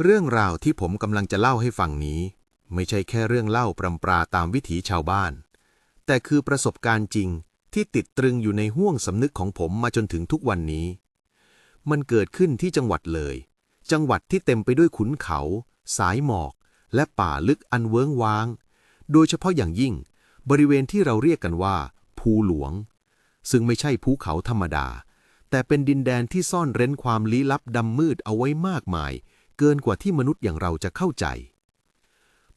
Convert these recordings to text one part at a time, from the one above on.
เรื่องราวที่ผมกำลังจะเล่าให้ฟังนี้ ไม่ใช่แค่เรื่องเล่าปรำปราตามวิถีชาวบ้าน แต่คือประสบการณ์จริงที่ติดตรึงอยู่ในห้วงสำนึกของผมมาจนถึงทุกวันนี้ มันเกิดขึ้นที่จังหวัดเลย จังหวัดที่เต็มไปด้วยขุนเขา สายหมอก และป่าลึกอันเวิ้งว้าง โดยเฉพาะอย่างยิ่ง บริเวณที่เราเรียกกันว่า ภูหลวง ซึ่งไม่ใช่ภูเขาธรรมดา แต่เป็นดินแดนที่ซ่อนเร้นความลี้ลับดำมืดเอาไว้มากมาย เกินกว่าที่มนุษย์อย่างเราจะเข้าใจ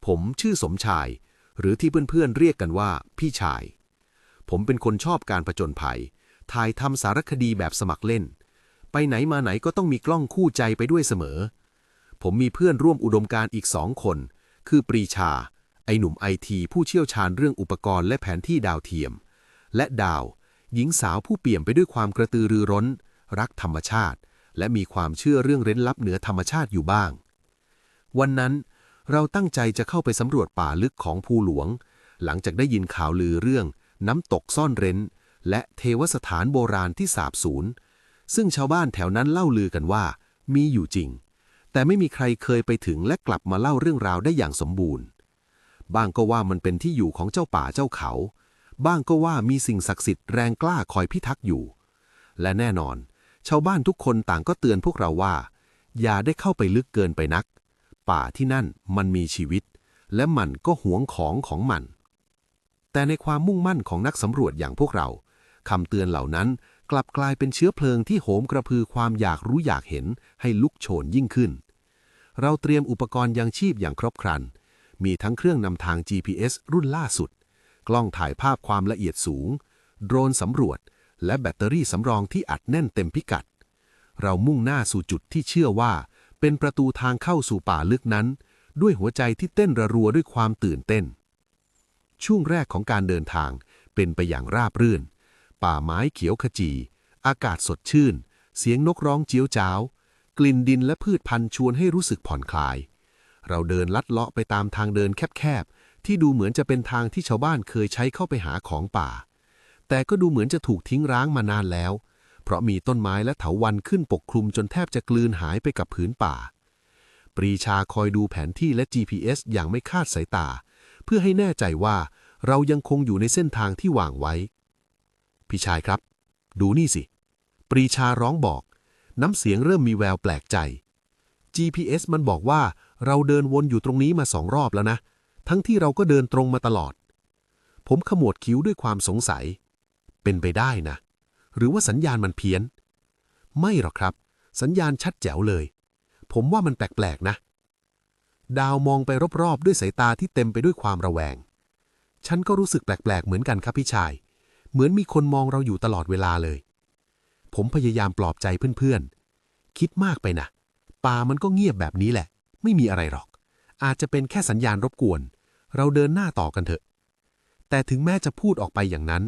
ผมชื่อสมชาย หรือที่เพื่อนๆเรียกกันว่า พี่ชาย ผมเป็นคนชอบการผจญภัย ถ่ายทำสารคดีแบบสมัครเล่น ไปไหนมาไหนก็ต้องมีกล้องคู่ใจไปด้วยเสมอ ผมมีเพื่อนร่วมอุดมการอีกสองคน คือปรีชา ไอหนุ่มไอทีผู้เชี่ยวชาญเรื่องอุปกรณ์และแผนที่ดาวเทียม และดาว หญิงสาวผู้เปี่ยมไปด้วยความกระตือรือร้น รักธรรมชาติ และมีความเชื่อเรื่องเร้นลับเหนือธรรมชาติอยู่บ้าง วันนั้นเราตั้งใจจะเข้าไปสำรวจป่าลึกของภูหลวง หลังจากได้ยินข่าวลือเรื่องน้ำตกซ่อนเร้น และเทวสถานโบราณที่สาบสูญ ซึ่งชาวบ้านแถวนั้นเล่าลือกันว่า มีอยู่จริง แต่ไม่มีใครเคยไปถึงและกลับมาเล่าเรื่องราวได้อย่างสมบูรณ์ บ้างก็ว่ามันเป็นที่อยู่ของเจ้าป่าเจ้าเขา บ้างก็ว่ามีสิ่งศักดิ์สิทธิ์แรงกล้าคอยพิทักษ์อยู่ และแน่นอน ชาวบ้านทุกคนต่างก็เตือนพวกเราว่า อย่าได้เข้าไปลึกเกินไปนัก ป่าที่นั่นมันมีชีวิต และมันก็หวงของของมัน แต่ในความมุ่งมั่นของนักสำรวจอย่างพวกเราคำเตือนเหล่านั้นกลับกลายเป็นเชื้อเพลิงที่โหมกระพือความอยากรู้อยากเห็นให้ลุกโชนยิ่งขึ้น เราเตรียมอุปกรณ์ยังชีพอย่างครบครัน มีทั้งเครื่องนำทาง GPS รุ่นล่าสุด กล้องถ่ายภาพความละเอียดสูง โดรนสำรวจ และแบตเตอรี่สำรองที่อัดแน่นเต็มพิกัด เรามุ่งหน้าสู่จุดที่เชื่อว่า เป็นประตูทางเข้าสู่ป่าลึกนั้น ด้วยหัวใจที่เต้นระรัวด้วยความตื่นเต้น ช่วงแรกของการเดินทางเป็นไปอย่างราบรื่น ป่าไม้เขียวขจี อากาศสดชื่น เสียงนกร้องเจียวจ้าว กลิ่นดินและพืชพันธุ์ชวนให้รู้สึกผ่อนคลาย เราเดินลัดเลาะไปตามทางเดินแคบๆที่ดูเหมือนจะเป็นทางที่ชาวบ้านเคยใช้เข้าไปหาของป่า แต่ก็ดูเหมือนจะถูกทิ้งร้างมานานแล้ว เพราะมีต้นไม้และเถาวัลย์ขึ้นปกคลุมจนแทบจะกลืนหายไปกับผืนป่า ปรีชาคอยดูแผนที่และ GPS อย่างไม่คาดสายตา เพื่อให้แน่ใจว่าเรายังคงอยู่ในเส้นทางที่วางไว้ พี่ชายครับ ดูนี่สิ ปรีชาร้องบอก น้ำเสียงเริ่มมีแววแปลกใจ GPS มันบอกว่าเราเดินวนอยู่ตรงนี้มาสองรอบแล้วนะ ทั้งที่เราก็เดินตรงมาตลอด ผมขมวดคิ้วด้วยความสงสัย เป็นไปได้นะ หรือว่าสัญญาณมันเพี้ยน ไม่หรอกครับ สัญญาณชัดแจ๋วเลย ผมว่ามันแปลกๆนะ ดาวมองไปรอบๆ ด้วยสายตาที่เต็มไปด้วยความระแวง ฉันก็รู้สึกแปลกๆ เหมือนกันครับพี่ชาย เหมือนมีคนมองเราอยู่ตลอดเวลาเลย ผมพยายามปลอบใจเพื่อนๆ คิดมากไปนะป่ามันก็เงียบแบบนี้แหละ ไม่มีอะไรหรอก อาจจะเป็นแค่สัญญาณรบกวน เราเดินหน้าต่อกันเถอะ แต่ถึงแม้จะพูดออกไปอย่างนั้น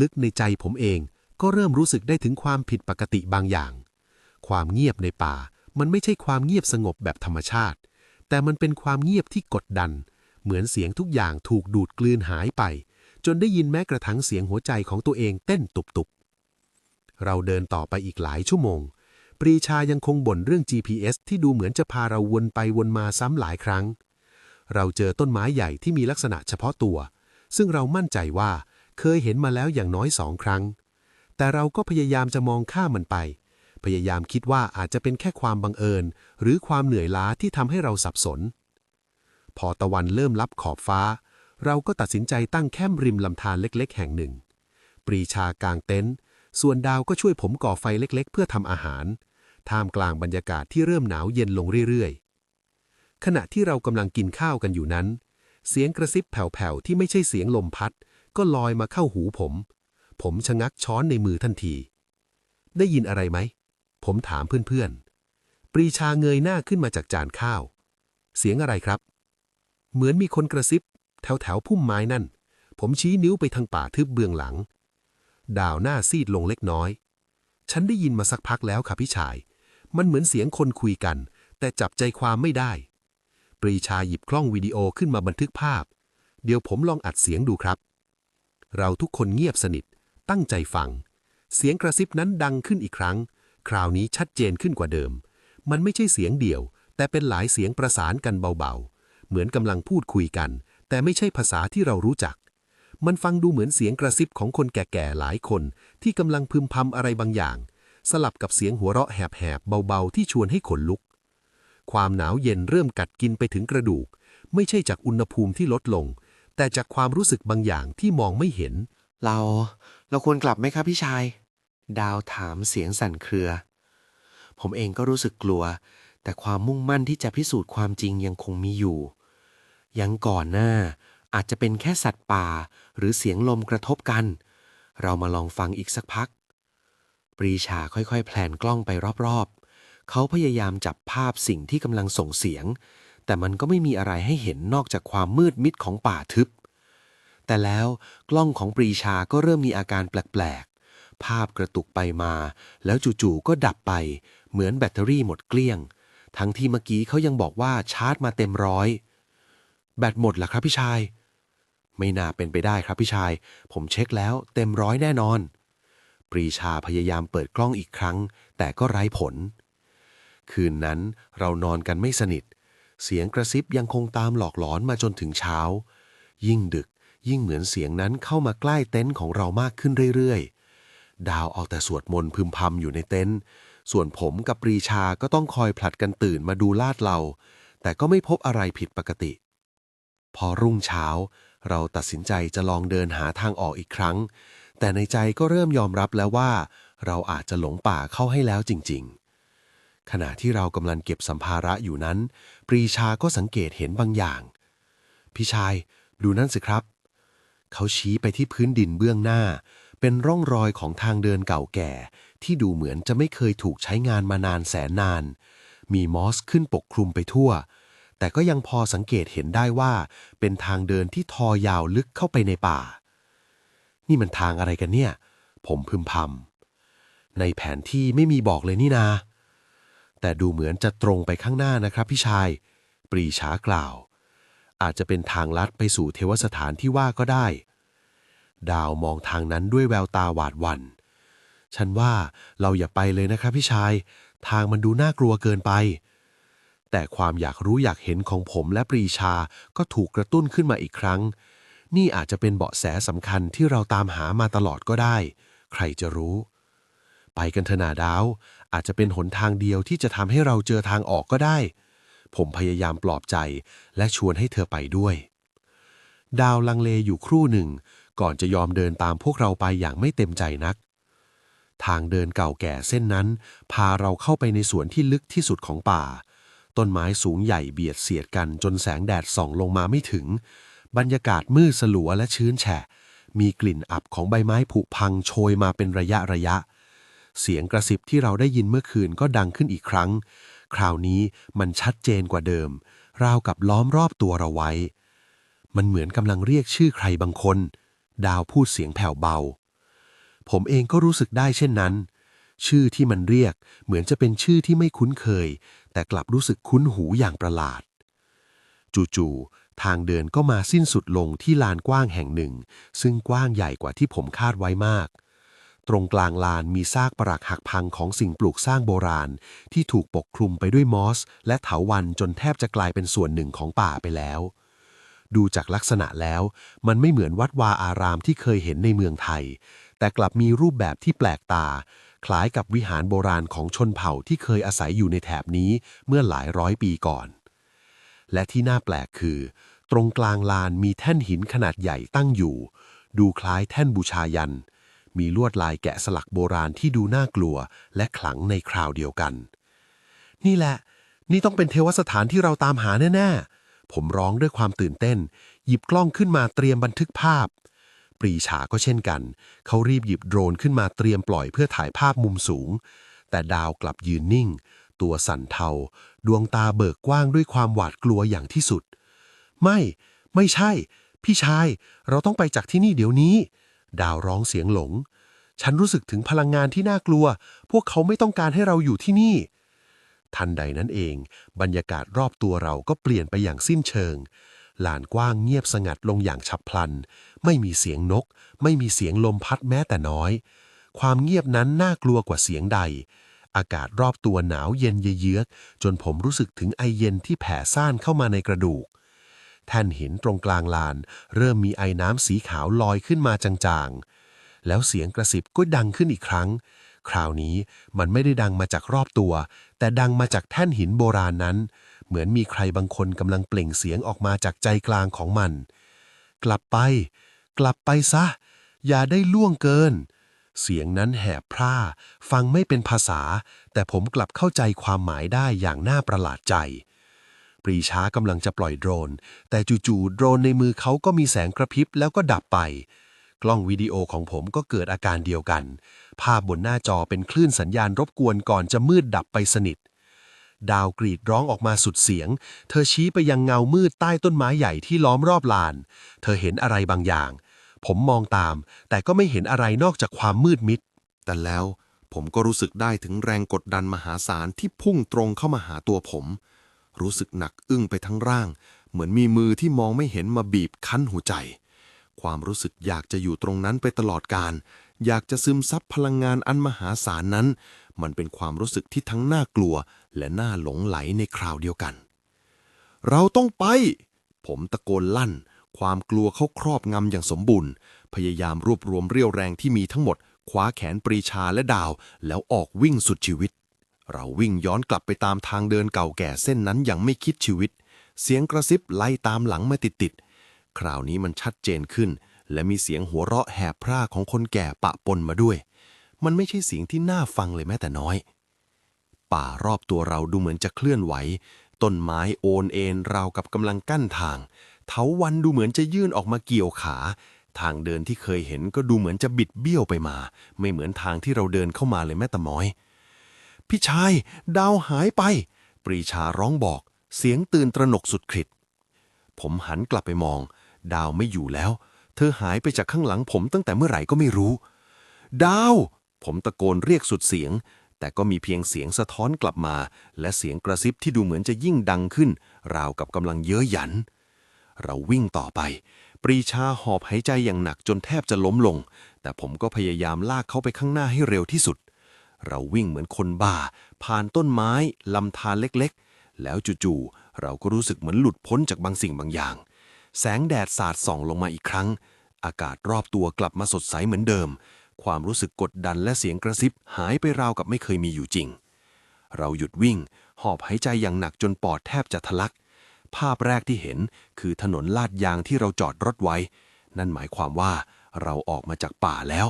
ลึกๆในใจผมเอง ก็เริ่มรู้สึกได้ถึงความผิดปกติบางอย่าง ความเงียบในป่า มันไม่ใช่ความเงียบสงบแบบธรรมชาติ แต่มันเป็นความเงียบที่กดดัน เหมือนเสียงทุกอย่างถูกดูดกลืนหายไป จนได้ยินแม้กระทั่งเสียงหัวใจของตัวเองเต้นตุบๆ เราเดินต่อไปอีกหลายชั่วโมง ปรีชายังคงบ่นเรื่อง GPS ที่ดูเหมือนจะพาเราวนไปวนมาซ้ำหลายครั้ง เราเจอต้นไม้ใหญ่ที่มีลักษณะเฉพาะตัวซึ่งเรามั่นใจว่า เคยเห็นมาแล้วอย่างน้อยสองครั้ง แต่เราก็พยายามจะมองข้ามมันไป พยายามคิดว่าอาจจะเป็นแค่ความบังเอิญ หรือความเหนื่อยล้าที่ทำให้เราสับสน พอตะวันเริ่มลับขอบฟ้า เราก็ตัดสินใจตั้งแคมป์ริมลำธารเล็ก ๆ แห่งหนึ่ง ปรีชากางเต็นท์ส่วนดาวก็ช่วยผมก่อไฟเล็ก ๆ เพื่อทำอาหาร ท่ามกลางบรรยากาศที่เริ่มหนาวเย็นลงเรื่อยๆ ขณะที่เรากำลังกินข้าวกันอยู่นั้น เสียงกระซิบแผ่วๆที่ไม่ใช่เสียงลมพัด ก็ลอยมาเข้าหูผม ผมชะงักช้อนในมือทันที ได้ยินอะไรไหม ผมถามเพื่อนๆ ปรีชาเงยหน้าขึ้นมาจากจานข้าว เสียงอะไรครับ เหมือนมีคนกระซิบ แถวแถวพุ่มไม้นั่น ผมชี้นิ้วไปทางป่าทึบเบื้องหลัง ดาวหน้าซีดลงเล็กน้อย ฉันได้ยินมาสักพักแล้วค่ะพี่ชาย มันเหมือนเสียงคนคุยกัน แต่จับใจความไม่ได้ ปรีชาหยิบกล้องวิดีโอขึ้นมาบันทึกภาพ เดี๋ยวผมลองอัดเสียงดูครับ เราทุกคนเงียบสนิท ตั้งใจฟัง เสียงกระซิบนั้นดังขึ้นอีกครั้ง คราวนี้ชัดเจนขึ้นกว่าเดิม มันไม่ใช่เสียงเดี่ยว แต่เป็นหลายเสียงประสานกันเบาๆ เหมือนกำลังพูดคุยกัน แต่ไม่ใช่ภาษาที่เรารู้จัก มันฟังดูเหมือนเสียงกระซิบของคนแก่ๆหลายคน ที่กำลังพึมพำอะไรบางอย่าง สลับกับเสียงหัวเราะแหบๆเบาๆ ที่ชวนให้ขนลุก ความหนาวเย็นเริ่มกัดกินไปถึงกระดูก ไม่ใช่จากอุณหภูมิที่ลดลง แต่จากความรู้สึกบางอย่างที่มองไม่เห็น เรา เราควรกลับไหมครับพี่ชาย ดาวถามเสียงสั่นเครือ ผมเองก็รู้สึกกลัว แต่ความมุ่งมั่นที่จะพิสูจน์ความจริงยังคงมีอยู่ ยังก่อนหน้า อาจจะเป็นแค่สัตว์ป่า หรือเสียงลมกระทบกัน เรามาลองฟังอีกสักพัก ปรีชาค่อยๆแพลนกล้องไปรอบๆ เขาพยายามจับภาพสิ่งที่กำลังส่งเสียง แต่มันก็ไม่มีอะไรให้เห็นนอกจากความมืดมิดของป่าทึบ แต่แล้วกล้องของปรีชาก็เริ่มมีอาการแปลกๆ ภาพกระตุกไปมา แล้วจู่ๆก็ดับไป เหมือนแบตเตอรี่หมดเกลี้ยง ทั้งที่เมื่อกี้เขายังบอกว่าชาร์จมาเต็มร้อย แบตหมดเหรอครับพี่ชาย ไม่น่าเป็นไปได้ครับพี่ชาย ผมเช็คแล้วเต็มร้อยแน่นอน ปรีชาพยายามเปิดกล้องอีกครั้ง แต่ก็ไร้ผล คืนนั้นเรานอนกันไม่สนิท เสียงกระซิบยังคงตามหลอกหลอนมาจนถึงเช้า ยิ่งดึกยิ่งเหมือนเสียงนั้นเข้ามาใกล้เต็นท์ของเรามากขึ้นเรื่อยๆ ดาวเอาแต่สวดมนต์พึมพำอยู่ในเต็นท์ ส่วนผมกับปรีชาก็ต้องคอยผลัดกันตื่นมาดูลาดเรา แต่ก็ไม่พบอะไรผิดปกติ พอรุ่งเช้า เราตัดสินใจจะลองเดินหาทางออกอีกครั้ง แต่ในใจก็เริ่มยอมรับแล้วว่า เราอาจจะหลงป่าเข้าให้แล้วจริง ๆ ขณะที่เรากำลังเก็บสัมภาระอยู่นั้น ปรีชาก็สังเกตเห็นบางอย่าง พี่ชายดูนั่นสิครับ เขาชี้ไปที่พื้นดินเบื้องหน้า เป็นร่องรอยของทางเดินเก่าแก่ ที่ดูเหมือนจะไม่เคยถูกใช้งานมานานแสนนาน มีมอสขึ้นปกคลุมไปทั่ว แต่ก็ยังพอสังเกตเห็นได้ว่า เป็นทางเดินที่ทอยาวลึกเข้าไปในป่า นี่มันทางอะไรกันเนี่ย ผมพึมพำในแผนที่ไม่มีบอกเลยนี่นา แต่ดูเหมือนจะตรงไปข้างหน้านะครับพี่ชาย ปรีชากล่าว อาจจะเป็นทางลัดไปสู่เทวสถานที่ว่าก็ได้ ดาวมองทางนั้นด้วยแววตาหวาดหวัน่น ฉันว่าเราอย่าไปเลยนะครับพี่ชาย ทางมันดูน่ากลัวเกินไป แต่ความอยากรู้อยากเห็นของผมและปรีชาก็ถูกกระตุ้นขึ้นมาอีกครั้ง นี่อาจจะเป็นเบาะแสสำคัญที่เราตามหามาตลอดก็ได้ ใครจะรู้ ไปกันเถอะนาดาว อาจจะเป็นหนทางเดียวที่จะทำให้เราเจอทางออกก็ได้ ผมพยายามปลอบใจและชวนให้เธอไปด้วย ดาวลังเลอยู่ครู่หนึ่ง ก่อนจะยอมเดินตามพวกเราไปอย่างไม่เต็มใจนัก ทางเดินเก่าแก่เส้นนั้น พาเราเข้าไปในสวนที่ลึกที่สุดของป่า ต้นไม้สูงใหญ่เบียดเสียดกันจนแสงแดดส่องลงมาไม่ถึง บรรยากาศมืดสลัวและชื้นแฉะมีกลิ่นอับของใบไม้ผุพังโชยมาเป็นระยะระยะ เสียงกระซิบที่เราได้ยินเมื่อคืนก็ดังขึ้นอีกครั้ง คราวนี้มันชัดเจนกว่าเดิม ราวกับล้อมรอบตัวเราไว้ มันเหมือนกำลังเรียกชื่อใครบางคน ดาวพูดเสียงแผ่วเบา ผมเองก็รู้สึกได้เช่นนั้น ชื่อที่มันเรียกเหมือนจะเป็นชื่อที่ไม่คุ้นเคย แต่กลับรู้สึกคุ้นหูอย่างประหลาด จู่ๆทางเดินก็มาสิ้นสุดลงที่ลานกว้างแห่งหนึ่ง ซึ่งกว้างใหญ่กว่าที่ผมคาดไว้มาก ตรงกลางลานมีซากปรักหักพังของสิ่งปลูกสร้างโบราณ ที่ถูกปกคลุมไปด้วยมอส และเถาวันจนแทบจะกลายเป็นส่วนหนึ่งของป่าไปแล้ว ดูจากลักษณะแล้ว มันไม่เหมือนวัดวาอารามที่เคยเห็นในเมืองไทย แต่กลับมีรูปแบบที่แปลกตา คล้ายกับวิหารโบราณของชนเผ่าที่เคยอาศัยอยู่ในแถบนี้เมื่อหลายร้อยปีก่อน และที่น่าแปลกคือ ตรงกลางลานมีแท่นหินขนาดใหญ่ตั้งอยู่ ดูคล้ายแท่นบูชายัน มีลวดลายแกะสลักโบราณที่ดูน่ากลัว และขลังในคราวเดียวกัน นี่แหละ นี่ต้องเป็นเทวสถานที่เราตามหาแน่ๆ ผมร้องด้วยความตื่นเต้น หยิบกล้องขึ้นมาเตรียมบันทึกภาพ ปรีชาก็เช่นกัน เขารีบหยิบโดรนขึ้นมาเตรียมปล่อยเพื่อถ่ายภาพมุมสูง แต่ดาวกลับยืนนิ่ง ตัวสั่นเทา ดวงตาเบิกกว้างด้วยความหวาดกลัวอย่างที่สุด ไม่ ไม่ใช่ พี่ชาย เราต้องไปจากที่นี่เดี๋ยวนี้ ดาวร้องเสียงหลง ฉันรู้สึกถึงพลังงานที่น่ากลัว พวกเขาไม่ต้องการให้เราอยู่ที่นี่ ทันใดนั้นเอง บรรยากาศรอบตัวเราก็เปลี่ยนไปอย่างสิ้นเชิง ลานกว้างเงียบสงัดลงอย่างฉับพลัน ไม่มีเสียงนก ไม่มีเสียงลมพัดแม้แต่น้อย ความเงียบนั้นน่ากลัวกว่าเสียงใดอากาศรอบตัวหนาวเย็นเยือกจนผมรู้สึกถึงไอเย็นที่แผ่ซ่านเข้ามาในกระดูก แท่นหินตรงกลางลาน เริ่มมีไอ้น้ำสีขาวลอยขึ้นมาจางๆ แล้วเสียงกระสิบก็ดังขึ้นอีกครั้ง คราวนี้มันไม่ได้ดังมาจากรอบตัว แต่ดังมาจากแท่นหินโบราณนั้น เหมือนมีใครบางคนกำลังเปล่งเสียงออกมาจากใจกลางของมัน กลับไป กลับไปซะ อย่าได้ล่วงเกิน เสียงนั้นแหบพร่า ฟังไม่เป็นภาษา แต่ผมกลับเข้าใจความหมายได้อย่างน่าประหลาดใจ ปรีช้ากำลังจะปล่อยโดรน แต่จู่ๆโดรนในมือเขาก็มีแสงกระพริบแล้วก็ดับไป กล้องวิดีโอของผมก็เกิดอาการเดียวกัน ภาพบนหน้าจอเป็นคลื่นสัญญาณรบกวนก่อนจะมืดดับไปสนิท ดาวกรีดร้องออกมาสุดเสียง เธอชี้ไปยังเงามืดใต้ต้นไม้ใหญ่ที่ล้อมรอบลาน เธอเห็นอะไรบางอย่าง ผมมองตาม แต่ก็ไม่เห็นอะไรนอกจากความมืดมิด แต่แล้วผมก็รู้สึกได้ถึงแรงกดดันมหาศาลที่พุ่งตรงเข้ามาหาตัวผม รู้สึกหนักอึ้งไปทั้งร่าง เหมือนมีมือที่มองไม่เห็นมาบีบคั้นหัวใจ ความรู้สึกอยากจะอยู่ตรงนั้นไปตลอดการ อยากจะซึมซับพลังงานอันมหาศาลนั้น มันเป็นความรู้สึกที่ทั้งน่ากลัว และน่าหลงไหลในคราวเดียวกัน เราต้องไป ผมตะโกนลั่น ความกลัวเข้าครอบงำอย่างสมบูรณ์ พยายามรวบรวมเรี่ยวแรงที่มีทั้งหมดคว้าแขนปรีชาและดาว แล้วออกวิ่งสุดชีวิต เราวิ่งย้อนกลับไปตามทางเดินเก่าแก่เส้นนั้นอย่างไม่คิดชีวิต เสียงกระซิบไล่ตามหลังมาติดๆ คราวนี้มันชัดเจนขึ้น และมีเสียงหัวเราะแหบพร่าของคนแก่ปะปนมาด้วย มันไม่ใช่เสียงที่น่าฟังเลยแม้แต่น้อย ป่ารอบตัวเราดูเหมือนจะเคลื่อนไหว ต้นไม้โอนเอ็นราวกับกำลังกั้นทาง เถาวันดูเหมือนจะยื่นออกมาเกี่ยวขา ทางเดินที่เคยเห็นก็ดูเหมือนจะบิดเบี้ยวไปมา ไม่เหมือนทางที่เราเดินเข้ามาเลยแม้แต่ม้อย พี่ชาย ดาวหายไป ปรีชาร้องบอก เสียงตื่นตระหนกสุดขีดผมหันกลับไปมอง ดาวไม่อยู่แล้ว เธอหายไปจากข้างหลังผมตั้งแต่เมื่อไหร่ก็ไม่รู้ ดาว ผมตะโกนเรียกสุดเสียง แต่ก็มีเพียงเสียงสะท้อนกลับมา และเสียงกระซิบที่ดูเหมือนจะยิ่งดังขึ้น ราวกับกำลังเย้ยหยัน เราวิ่งต่อไป ปรีชาหอบหายใจอย่างหนักจนแทบจะล้มลง แต่ผมก็พยายามลากเขาไปข้างหน้าให้เร็วที่สุด เราวิ่งเหมือนคนบ้า ผ่านต้นไม้ลำธารเล็กๆ แล้วจู่ๆเราก็รู้สึกเหมือนหลุดพ้นจากบางสิ่งบางอย่าง แสงแดดสาดส่องลงมาอีกครั้ง อากาศรอบตัวกลับมาสดใสเหมือนเดิม ความรู้สึกกดดันและเสียงกระซิบหายไปราวกับไม่เคยมีอยู่จริง เราหยุดวิ่ง หอบหายใจอย่างหนักจนปอดแทบจะทะลัก ภาพแรกที่เห็นคือถนนลาดยางที่เราจอดรถไว้ นั่นหมายความว่าเราออกมาจากป่าแล้ว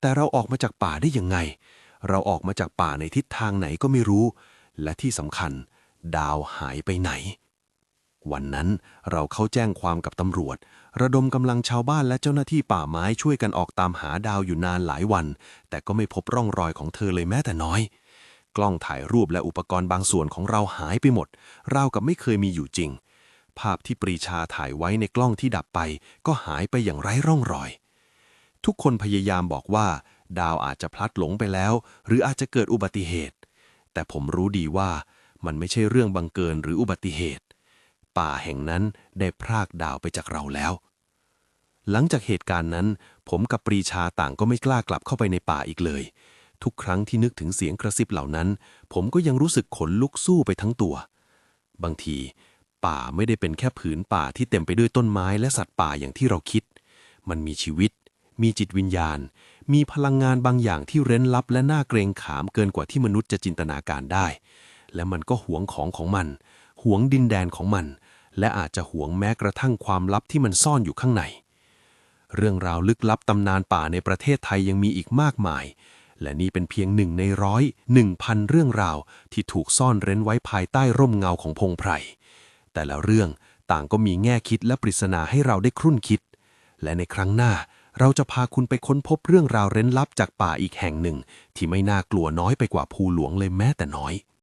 แต่เราออกมาจากป่าได้ยังไง เราออกมาจากป่าในทิศทางไหนก็ไม่รู้ และที่สำคัญ ดาวหายไปไหน วันนั้นเราเข้าแจ้งความกับตำรวจ ระดมกำลังชาวบ้านและเจ้าหน้าที่ป่าไม้ช่วยกันออกตามหาดาวอยู่นานหลายวัน แต่ก็ไม่พบร่องรอยของเธอเลยแม้แต่น้อย กล้องถ่ายรูปและอุปกรณ์บางส่วนของเราหายไปหมดราวกับไม่เคยมีอยู่จริง ภาพที่ปรีชาถ่ายไว้ในกล้องที่ดับไป ก็หายไปอย่างไร้ร่องรอยทุกคนพยายามบอกว่า ดาวอาจจะพลัดหลงไปแล้ว หรืออาจจะเกิดอุบัติเหตุ แต่ผมรู้ดีว่ามันไม่ใช่เรื่องบังเกินหรืออุบัติเหตุ ป่าแห่งนั้นได้พรากดาวไปจากเราแล้ว หลังจากเหตุการณ์นั้น ผมกับปรีชาต่างก็ไม่กล้ากลับเข้าไปในป่าอีกเลย ทุกครั้งที่นึกถึงเสียงกระซิบเหล่านั้น ผมก็ยังรู้สึกขนลุกสู้ไปทั้งตัว บางทีป่าไม่ได้เป็นแค่ผืนป่าที่เต็มไปด้วยต้นไม้และสัตว์ป่าอย่างที่เราคิด มันมีชีวิต มีจิตวิญญาณ มีพลังงานบางอย่างที่เร้นลับและน่าเกรงขามเกินกว่าที่มนุษย์จะจินตนาการได้ และมันก็หวงของของมัน หวงดินแดนของมัน และอาจจะหวงแม้กระทั่งความลับที่มันซ่อนอยู่ข้างใน เรื่องราวลึกลับตำนานป่าในประเทศไทยยังมีอีกมากมาย และนี่เป็นเพียงหนึ่งในร้อยหนึ่งพันเรื่องราวที่ถูกซ่อนเร้นไว้ภายใต้ร่มเงาของพงไพร แต่ละเรื่องต่างก็มีแง่คิดและปริศนาให้เราได้ครุ่นคิด และในครั้งหน้า เราจะพาคุณไปค้นพบเรื่องราวเร้นลับจากป่าอีกแห่งหนึ่ง ที่ไม่น่ากลัวน้อยไปกว่าภูหลวงเลยแม้แต่น้อย